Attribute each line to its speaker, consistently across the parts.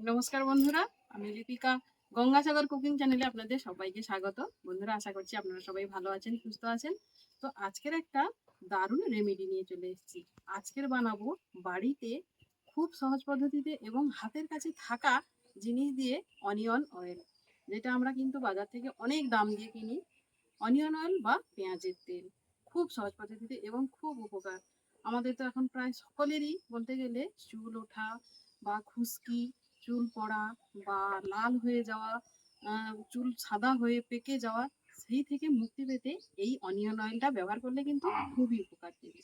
Speaker 1: নমস্কার বন্ধুরা, আমি লিপিকা গঙ্গাসাগর কুকিং চ্যানেলে আপনাদের সবাইকে স্বাগত। বন্ধুরা, আশা করছি আপনারা সবাই ভালো আছেন, সুস্থ আছেন। তো আজকের একটা দারুণ রেমেডি নিয়ে চলে এসেছি। আজকের বানাবো বাড়িতে খুব সহজ পদ্ধতিতে এবং হাতের কাছে থাকা জিনিস দিয়ে অনিয়ন অয়েল যেটা আমরা কিন্তু বাজার থেকে অনেক দাম দিয়ে কিনি। অনিয়ন অয়েল বা পেঁয়াজের তেল, খুব সহজ পদ্ধতিতে এবং খুব উপকার। আমাদের তো এখন প্রায় সকলেরই বলতে গেলে চুল ওঠা বা খুশকি চুল পড়া বা লাল হয়ে যাওয়া চুল সাদা হয়ে পেকে যাওয়া সেই থেকে মুক্তি পেতে এই অনিয়ন অয়েলটা ব্যবহার করলে কিন্তু খুবই উপকার দেবে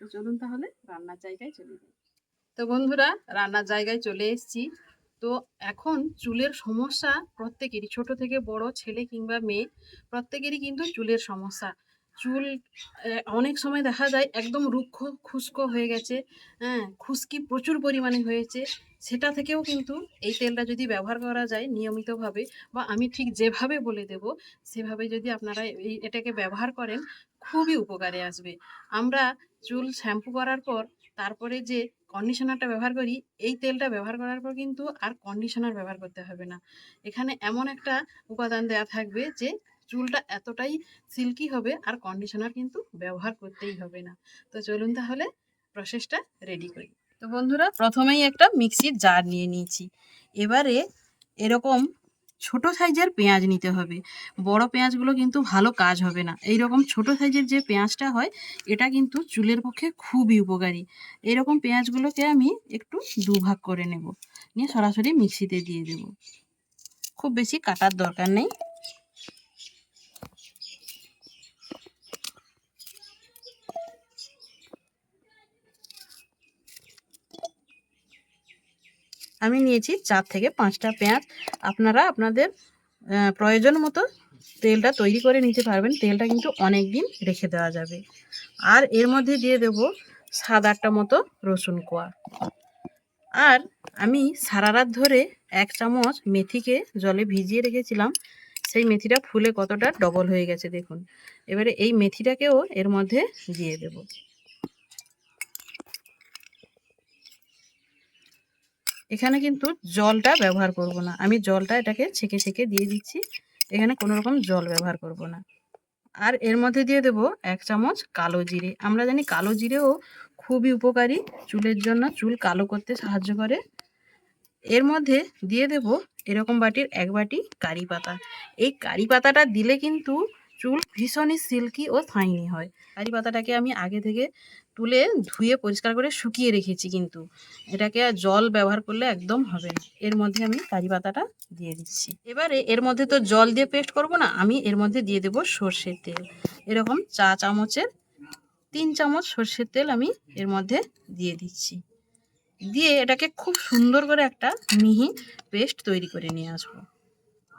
Speaker 1: তো চলুন তাহলে রান্নার জায়গায় চলে যাই। তো বন্ধুরা রান্নার জায়গায় চলে এসেছি। তো এখন চুলের সমস্যা প্রত্যেকেরই ছোট থেকে বড় ছেলে কিংবা মেয়ে প্রত্যেকেরই কিন্তু চুলের সমস্যা। চুল অনেক সময় দেখা যায় একদম রুক্ষ খুস্কো হয়ে গেছে হ্যাঁ খুশকি প্রচুর পরিমাণে হয়েছে। সেটা থেকেও কিন্তু এই তেলটা যদি ব্যবহার করা যায় নিয়মিতভাবে বা আমি ঠিক যেভাবে বলে দেব, সেভাবে যদি আপনারা এই এটাকে ব্যবহার করেন, খুবই উপকারে আসবে। আমরা চুল শ্যাম্পু করার পর, তারপরে যে কন্ডিশনারটা ব্যবহার করি, এই তেলটা ব্যবহার করার পর কিন্তু আর কন্ডিশনার ব্যবহার করতে হবে না। এখানে এমন একটা উপাদান দেওয়া থাকবে যে চুলটা এতটাই সিল্কি হবে আর কন্ডিশনার কিন্তু ব্যবহার করতেই হবে না। তো চলুন তাহলে প্রসেসটা রেডি করি। তো বন্ধুরা, প্রথমেই একটা মিক্সির জার নিয়ে নিয়েছি। এবারে এরকম ছোট সাইজের পেঁয়াজ নিতে হবে। বড় পেঁয়াজগুলো কিন্তু ভালো কাজ হবে না। এই রকম ছোট সাইজের যে পেঁয়াজটা হয়, এটা কিন্তু চুলের পক্ষে খুবই উপকারী। এরকম পেঁয়াজগুলোকে আমি একটু দুভাগ করে নেব। নিয়ে সরাসরি মিক্সিতে দিয়ে দেব। খুব বেশি কাটার দরকার নেই। আমি নিয়েছি চার থেকে পাঁচটা পেঁয়াজ। আপনারা আপনাদের প্রয়োজন মতো তেলটা তৈরি করে নিতে পারবেন। তেলটা কিন্তু অনেক দিন রেখে দেওয়া যাবে। আর এর মধ্যে দিয়ে দেব সাত আটটা মতো রসুন কোয়া। আর আমি সারা রাত ধরে এক চামচ মেথিকে জলে ভিজিয়ে রেখেছিলাম। সেই মেথিটা ফুলে কতটা ডবল হয়ে গেছে দেখুন। এবারে এই মেথিটাকেও এর মধ্যে দিয়ে দেবো। এখানে কিন্তু জলটা ব্যবহার করব না। আমি জলটা এটাকে ছেঁকে ছেঁকে দিয়ে দিচ্ছি। এখানে কোনো রকম জল ব্যবহার করব না। আর এর মধ্যে দিয়ে দেব এক চামচ কালো জিরে। আমরা জানি কালো জিরেও খুবই উপকারী চুলের জন্য। চুল কালো করতে সাহায্য করে। এর মধ্যে দিয়ে দেব এরকম বাটির এক বাটি কারি পাতা। এই কারি পাতাটা দিলে কিন্তু চুল ভীষণই সিল্কি ও শাইনি হয়। কারি পাতাটাকে আমি আগে থেকে তুলে ধুয়ে পরিষ্কার করে শুকিয়ে রেখেছি কিন্তু। এটাকে আর জল ব্যবহার করলে একদম হবে এর মধ্যে আমি কারি পাতাটা দিয়ে দিচ্ছি। এবারে এর মধ্যে তো জল দিয়ে পেস্ট করব না, আমি এর মধ্যে দিয়ে দেব সর্ষের তেল। এরকম চা চামচের, তিন চামচ সর্ষের তেল আমি এর মধ্যে দিয়ে দিচ্ছি। দিয়ে এটাকে খুব সুন্দর করে একটা মিহি পেস্ট তৈরি করে নিয়ে আসব।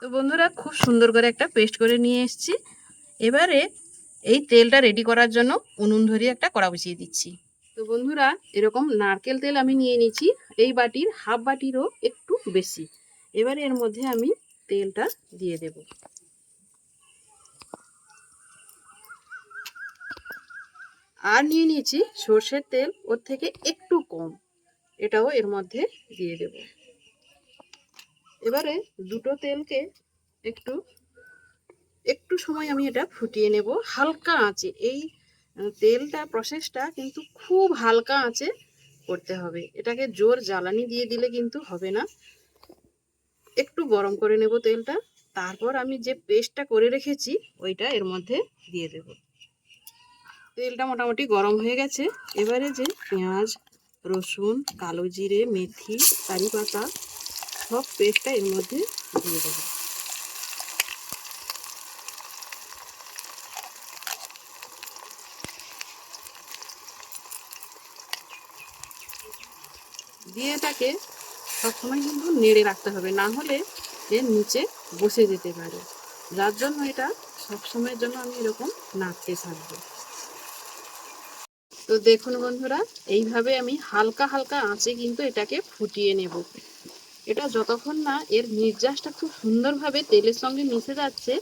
Speaker 1: তো বন্ধুরা, খুব সুন্দর করে একটা পেস্ট করে নিয়ে এসেছি। এবারে এই তেলটা রেডি করার জন্য উনুন ধরিয়ে একটা কড়া বসিয়ে দিচ্ছি। তো বন্ধুরা, এরকম নারকেল তেল আমি নিয়ে নিয়েছি। এই বাটির হাফ বাটিরও একটু বেশি। এবারে এর মধ্যে আমি তেলটা দিয়ে দেব। আর নিয়ে নিয়েছি সর্ষের তেল, ওর থেকে একটু কম। এটাও এর মধ্যে দিয়ে দেব। এবারে দুটো তেলকে একটু একটু সময় আমি এটা ফুটিয়ে নেব। হালকা আঁচে, এই তেলটা প্রসেসটা কিন্তু খুব হালকা আঁচে করতে হবে। এটাকে জোর জ্বালানি দিয়ে দিলে কিন্তু হবে না। একটু গরম করে নেব তেলটা। তারপর আমি যে পেস্টটা করে রেখেছি, ওইটা এর মধ্যে দিয়ে দেব। তেলটা মোটামুটি গরম হয়ে গেছে। এবারে যে পেঁয়াজ, রসুন, কালো জিরে, মেথি, কারি পাতা সব পেস্টটা এর মধ্যে দিয়ে দেবো। দিয়ে এটাকে সবসময় কিন্তু নেড়ে রাখতে হবে। না হলে এর নিচে বসে যেতে পারে। যার জন্য এটা সবসময়ের জন্য আমি এরকম নাড়তে থাকব। তো দেখুন বন্ধুরা, এইভাবে আমি হালকা হালকা আঁচে কিন্তু এটাকে ফুটিয়ে নেব। এটা যতক্ষণ না এর নির্যাসটা খুব সুন্দরভাবে তেলের সঙ্গে মিশে যাচ্ছে,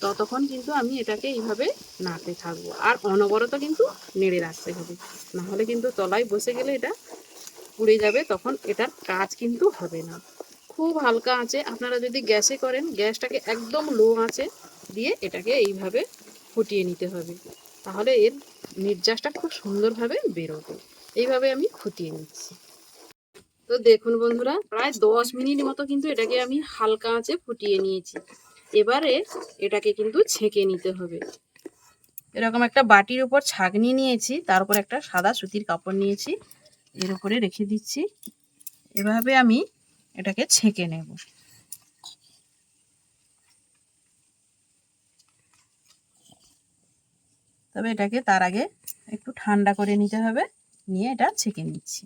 Speaker 1: ততক্ষণ কিন্তু আমি এটাকে এইভাবে নাড়তে থাকব। আর অনবরত কিন্তু নেড়ে রাখতে হবে। নাহলে কিন্তু তলায় বসে গেলে এটা পুড়ে যাবে, তখন এটার কাজ কিন্তু হবে না। খুব হালকা আঁচে আপনারা যদি গ্যাসে করেন, গ্যাসটাকে একদম লো আঁচে দিয়ে এটাকে এইভাবে ফুটিয়ে নিতে হবে। তাহলে এর নির্যাসটা খুব সুন্দরভাবে বেরোবে। এইভাবে আমি ফুটিয়ে নিচ্ছি। তো দেখুন বন্ধুরা, প্রায় দশ মিনিট মতো কিন্তু এটাকে আমি হালকা আঁচে ফুটিয়ে নিয়েছি। এবারে এটাকে কিন্তু ছেঁকে নিতে হবে। এরকম একটা বাটির উপর ছাগনি নিয়েছি তারপর একটা সাদা সুতির কাপড় নিয়েছি। এর উপরে রেখে দিচ্ছি। এভাবে আমি এটাকে ছেঁকে নেব। তবে এটাকে তার আগে একটু ঠান্ডা করে নিতে হবে। নিয়ে এটা ছেঁকে নিচ্ছি।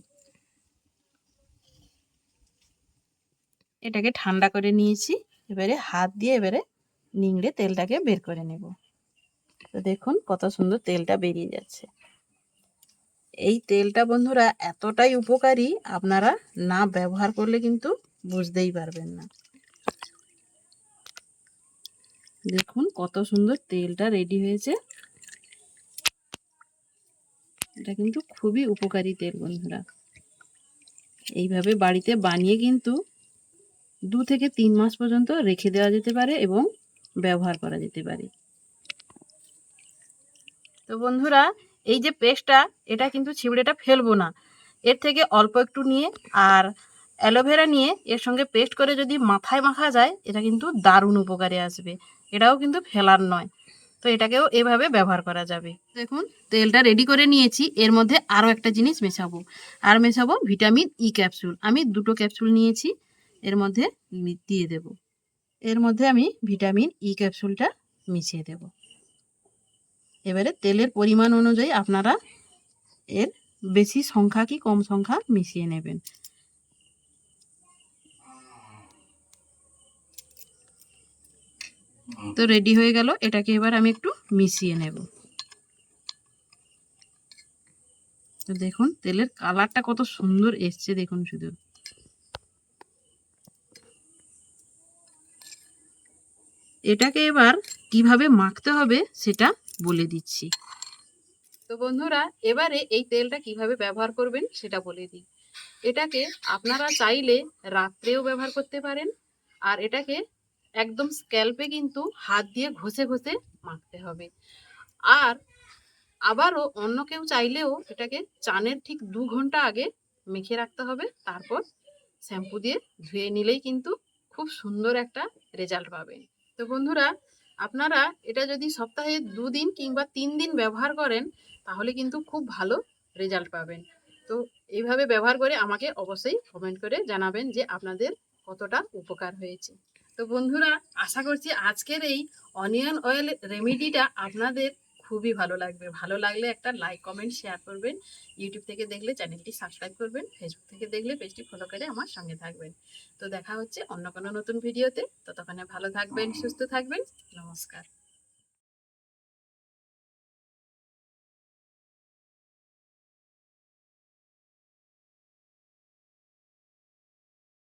Speaker 1: এটাকে ঠান্ডা করে নিয়েছি। এবারে হাত দিয়ে এবারে নিংড়ে তেলটাকে বের করে নেব। তো দেখুন কত সুন্দর তেলটা বেরিয়ে যাচ্ছে। এই তেলটা বন্ধুরা এতটাই উপকারী আপনারা না ব্যবহার করলে কিন্তু বুঝতেই পারবেন না। দেখুন কত সুন্দর তেলটা রেডি হয়েছে। এটা কিন্তু খুবই উপকারী তেল বন্ধুরা। এইভাবে বাড়িতে বানিয়ে কিন্তু দু থেকে তিন মাস পর্যন্ত রেখে দেওয়া যেতে পারে এবং ব্যবহার করা যেতে পারে। তো বন্ধুরা এই যে পেস্টটা, এটা কিন্তু ছিবড়েটা ফেলব না। এর থেকে অল্প একটু নিয়ে আর অ্যালোভেরা নিয়ে এর সঙ্গে পেস্ট করে যদি মাথায় মাখা যায়, এটা কিন্তু দারুণ উপকারে আসবে। এটাও কিন্তু ফেলার নয়। তো এটাকেও এভাবে ব্যবহার করা যাবে। দেখুন, তেলটা রেডি করে নিয়েছি। এর মধ্যে আরও একটা জিনিস মেশাবো। আর মেশাবো ভিটামিন ই ক্যাপসুল আমি দুটো ক্যাপসুল নিয়েছি। এর মধ্যে দিয়ে দেব। এর মধ্যে আমি ভিটামিন ই ক্যাপসুলটা মিশিয়ে দেব। এবারে তেলের পরিমাণ অনুযায়ী আপনারা এর বেশি সংখ্যা কি কম সংখ্যা মিশিয়ে নেবেন। তো রেডি হয়ে গেল, এটাকে এবার আমি একটু মিশিয়ে নেব। তো দেখুন, তেলের কালারটা কত সুন্দর এসছে, দেখুন শুধু। এটাকে এবার কীভাবে মাখতে হবে, সেটা বলে দিচ্ছি। তো বন্ধুরা, এবারে এই তেলটা কীভাবে ব্যবহার করবেন সেটা বলে দিই। এটাকে আপনারা চাইলে রাত্রেও ব্যবহার করতে পারেন আর এটাকে একদম স্ক্যাল্পে কিন্তু হাত দিয়ে ঘষে ঘষে মাখতে হবে। আর আবারও অন্য কেউ চাইলেও এটাকে চানের ঠিক দু ঘণ্টা আগে মেখে রাখতে হবে, তারপর শ্যাম্পু দিয়ে ধুয়ে নিলেই কিন্তু খুব সুন্দর একটা রেজাল্ট পাবেন। তো বন্ধুরা আপনারা এটা যদি সপ্তাহে দুদিন কিংবা তিন দিন ব্যবহার করেন, তাহলে কিন্তু খুব ভালো রেজাল্ট পাবেন। তো এইভাবে ব্যবহার করে আমাকে অবশ্যই কমেন্ট করে জানাবেন যে আপনাদের কতটা উপকার হয়েছে। তো বন্ধুরা, আশা করছি আজকের এই অনিয়ন অয়েল রেমেডিটা আপনাদের খুবই ভালো লাগবে। ভালো লাগলে একটা লাইক কমেন্ট শেয়ার করবেন। ইউটিউব থেকে দেখলে চ্যানেলটি সাবস্ক্রাইব করবেন। ফেসবুক থেকে দেখলে পেজটি ফলো করে আমার সঙ্গে থাকবেন। তো দেখা হচ্ছে অন্য কোনো নতুন ভিডিওতে ততক্ষণে ভালো থাকবেন সুস্থ থাকবেন। নমস্কার।